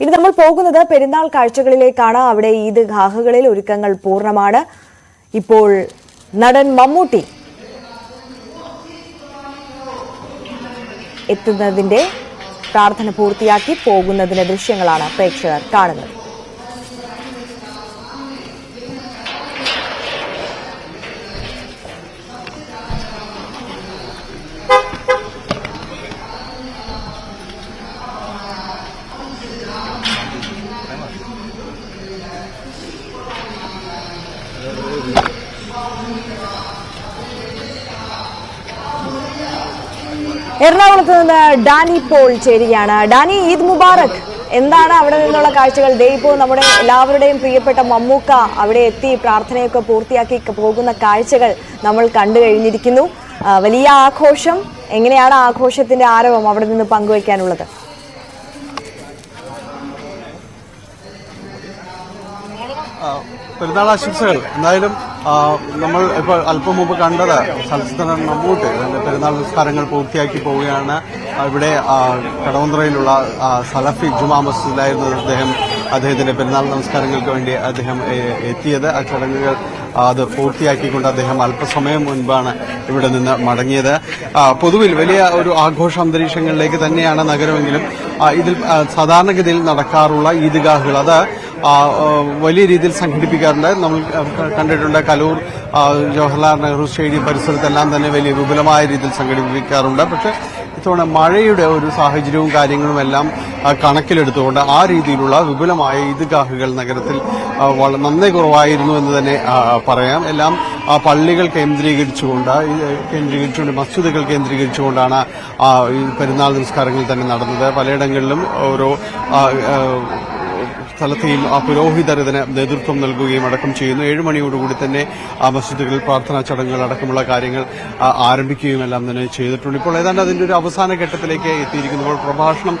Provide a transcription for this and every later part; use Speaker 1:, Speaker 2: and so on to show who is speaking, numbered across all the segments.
Speaker 1: ഇനി നമ്മൾ പോകുന്നത് പെരുന്നാൾ കാഴ്ചകളിലേക്കാണ്. അവിടെ ഈദ് ഗാഹകളിൽ ഒരുക്കങ്ങൾ പൂർണമാണ്. ഇപ്പോൾ നടൻ മമ്മൂട്ടി എത്തുന്നതിന്റെ പ്രാർത്ഥന പൂർത്തിയാക്കി പോകുന്നതിന്റെ ദൃശ്യങ്ങളാണ് പ്രേക്ഷകർ കാണുന്നത്. എറണാകുളത്ത് നിന്ന് ഡാനി പോൾ ചേരുകയാണ്. ഡാനി ഈദ് മുബാറക്. എന്താണ് അവിടെ നിന്നുള്ള കാഴ്ചകൾ? ദേ ഇപ്പോൾ നമ്മുടെ എല്ലാവരുടെയും പ്രിയപ്പെട്ട മമ്മൂക്ക അവിടെ എത്തി പ്രാർത്ഥനയൊക്കെ പൂർത്തിയാക്കി പോകുന്ന കാഴ്ചകൾ നമ്മൾ കണ്ടു കഴിഞ്ഞിരിക്കുന്നു. വലിയ ആഘോഷം. എങ്ങനെയാണ് ആഘോഷത്തിന്റെ ആരവം അവിടെ നിന്ന് പങ്കുവയ്ക്കാനുള്ളത്?
Speaker 2: പെരുന്നാൾ ആശംസകൾ. എന്തായാലും നമ്മൾ ഇപ്പോൾ അല്പം മുമ്പ് കണ്ടത് ചലച്ചിത്രൻ മമ്മൂട്ടി പെരുന്നാൾ നിസ്കാരങ്ങൾ പൂർത്തിയാക്കി പോവുകയാണ്. ഇവിടെ കടവന്ത്രയിലുള്ള സലഫി ജുമാ മസ്ജിദിലായിരുന്നു അദ്ദേഹം അദ്ദേഹത്തിന്റെ പെരുന്നാൾ നമസ്കാരങ്ങൾക്ക് വേണ്ടി അദ്ദേഹം എത്തിയത്. ആ ചടങ്ങുകൾ അത് പൂർത്തിയാക്കിക്കൊണ്ട് അദ്ദേഹം അല്പസമയം മുൻപാണ് ഇവിടെ നിന്ന് മടങ്ങിയത്. പൊതുവിൽ വലിയ ഒരു ആഘോഷ അന്തരീക്ഷങ്ങളിലേക്ക് തന്നെയാണ് നഗരമെങ്കിലും ഇതിൽ സാധാരണഗതിയിൽ നടക്കാറുള്ള ഈദ്ഗാഹുകൾ. അത് വലിയ രീതിയിൽ സംഘടിപ്പിക്കാറുണ്ട്. നമ്മൾ കണ്ടിട്ടുണ്ട് കലൂർ ജവഹർലാൽ നെഹ്റു സ്റ്റേഡിയം പരിസരത്തെല്ലാം തന്നെ വലിയ വിപുലമായ രീതിയിൽ സംഘടിപ്പിക്കാറുണ്ട്. പക്ഷേ ഇത്തവണ മഴയുടെ ഒരു സാഹചര്യവും കാര്യങ്ങളും എല്ലാം കണക്കിലെടുത്തുകൊണ്ട് ആ രീതിയിലുള്ള വിപുലമായ ഈദ്ഗാഹുകൾ നഗരത്തിൽ നന്നേ കുറവായിരുന്നു എന്ന് തന്നെ പറയാം. എല്ലാം പള്ളികൾ കേന്ദ്രീകരിച്ചുകൊണ്ട് കേന്ദ്രീകരിച്ചുകൊണ്ട് മസ്ജിദുകൾ കേന്ദ്രീകരിച്ചുകൊണ്ടാണ് പെരുന്നാൾ നിസ്കാരങ്ങൾ തന്നെ നടന്നത്. പലയിടങ്ങളിലും ഓരോ സ്ഥലത്തെയും ആ പുരോഹിതർ ഇതിന് നേതൃത്വം നൽകുകയും അടക്കം ചെയ്യുന്നു. ഏഴ് മണിയോടുകൂടി തന്നെ ആ മസ്ജിദുകളിൽ പ്രാർത്ഥനാ ചടങ്ങുകൾ അടക്കമുള്ള കാര്യങ്ങൾ ആരംഭിക്കുകയും എല്ലാം തന്നെ ചെയ്തിട്ടുണ്ട്. ഇപ്പോൾ ഏതാണ്ട് അതിന്റെ ഒരു അവസാന ഘട്ടത്തിലേക്ക് എത്തിയിരിക്കുന്നു പ്രഭാഷണം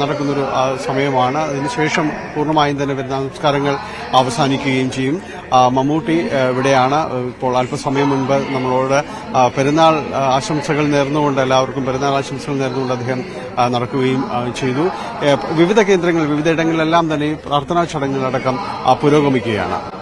Speaker 2: നടക്കുന്നൊരു സമയമാണ്. അതിനുശേഷം പൂർണമായും തന്നെ വരുന്ന നമസ്കാരങ്ങൾ അവസാനിക്കുകയും ചെയ്യും. മമ്മൂട്ടി ഇവിടെയാണ്. ഇപ്പോൾ അല്പസമയം മുൻപ് നമ്മളോട് പെരുന്നാൾ ആശംസകൾ നേർന്നുകൊണ്ട് എല്ലാവർക്കും പെരുന്നാൾ ആശംസകൾ നേർന്നുകൊണ്ട് അദ്ദേഹം നടക്കുകയും ചെയ്തു. വിവിധ കേന്ദ്രങ്ങൾ വിവിധ ഇടങ്ങളിലെല്ലാം തന്നെ പ്രാർത്ഥനാ ചടങ്ങുകളടക്കം പുരോഗമിക്കുകയാണ്.